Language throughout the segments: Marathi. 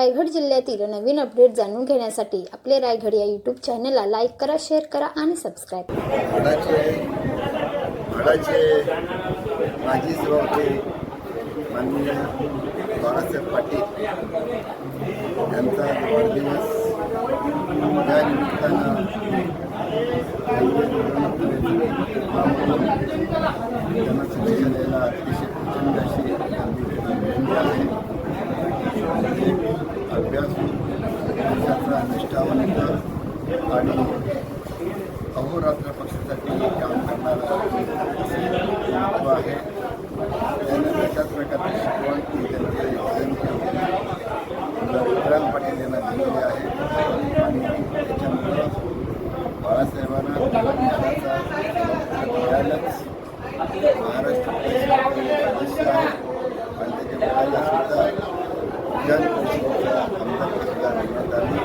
रायगड जिल्ह्यातील नवीन अपडेट जाणून घेण्यासाठी आपले रायगड या यूट्यूब चॅनलला लाईक करा शेअर करा आणि सबस्क्राईब करा. माजी माननीय बाळासाहेब पाटील यांचा वाढदिवस या निमित्तानं त्यांना शुभेच्छा द्यायला अतिशय प्रचंड अशी निष्ठावंत आणि अहोरात्र पक्षासाठी काम करणारा नेतृत्व आहे त्यांना अशाच प्रकारची शिकवण की त्यांचे पाटील यांना दिलेली आहे. आणि त्याच्यामुळं बाळासाहेबांना मिळालंच महाराष्ट्र आहे. आणि त्याच्या सुद्धा परिषदेचा आमदार सुद्धा नेमण्यात आली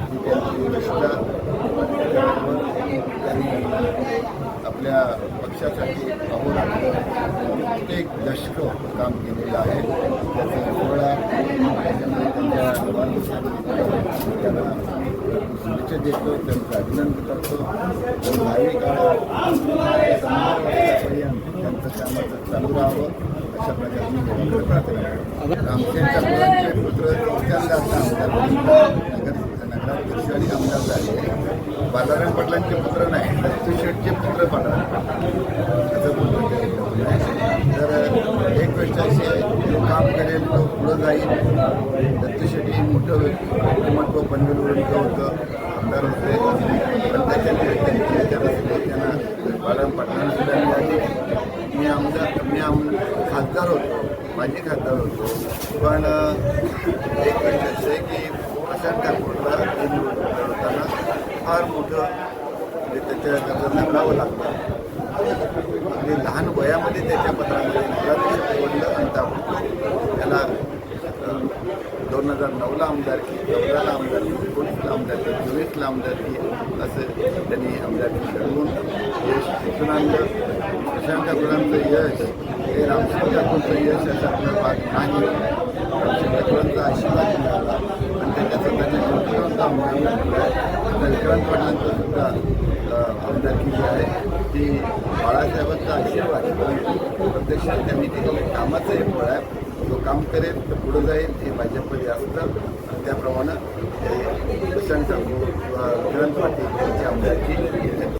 ही सुद्धा त्यांनी आपल्या पक्षासाठी अहोरात्र एक दशक काम केलेलं आहे. त्याचा सोहळा त्यांच्या त्यांना शुभेच्छा देतो. त्यांचं अभिनंदन करतो. भावी काळात शंभर वर्षापर्यंत त्यांचं कामाचं चालू राहावं अशा प्रकारे मी देवाकडे प्रार्थना करतो रामसेनच्या पुत्र चौथ्यांदा आणि आमदार झाले. बालाराम पाटलांचे पुत्र नाही दत्तू शेठचे पुत्र बालाराम असं बोलतो. तर एक गोष्ट अशी आहे काम करेल तो पुढं जाईल. दत्तू शेट्टी हे मोठं व्यक्तिमत्व पनवेलवरून होतं. आमदार होते. पण त्याच्या त्यांना बालाराम पाटलांना सुद्धा मिळाली मी आमदार मी आम खासदार होतो. माझी खासदार होतो पण एक गोष्ट अशी आहे की प्रशांत ठाकूरला ही निवडणूक लढवताना फार मोठं म्हणजे त्याच्या त्याचं लढावं लागतं. म्हणजे लहान वयामध्ये त्याच्या पत्रामध्ये नगराध्यक्ष निवडलं आणि त्याला दोन हजार नऊला आमदारकी चौदाला आमदारकी एकोणीसला आमदारकी चोवीसला आमदारकी असं त्यांनी आमदारकी ठरवून यश तिथून आणलं. प्रशांत ठाकूरांचं यश हे रामसिंग ठाकूरचं यश असं आपला भाग नाही. रामसिंग ठाकूरांचा आशीर्वाद मिळाला. आणि त्याच्या स्वतःच्या नेतृत्वाचा आमदार मिळाला विक्रांत पाटलांचं सुद्धा आमदारकी जी आहे ती बाळासाहेबांचा आशीर्वाद. परंतु प्रत्यक्षात त्यांनी केलेल्या कामाचं एक फळ आहे. जो काम करेल तर पुढं जाईल हे भाजपमध्ये असतं. आणि त्याप्रमाणे हे प्रशांत किंवा विक्रांत पाटील यांची आमदारकी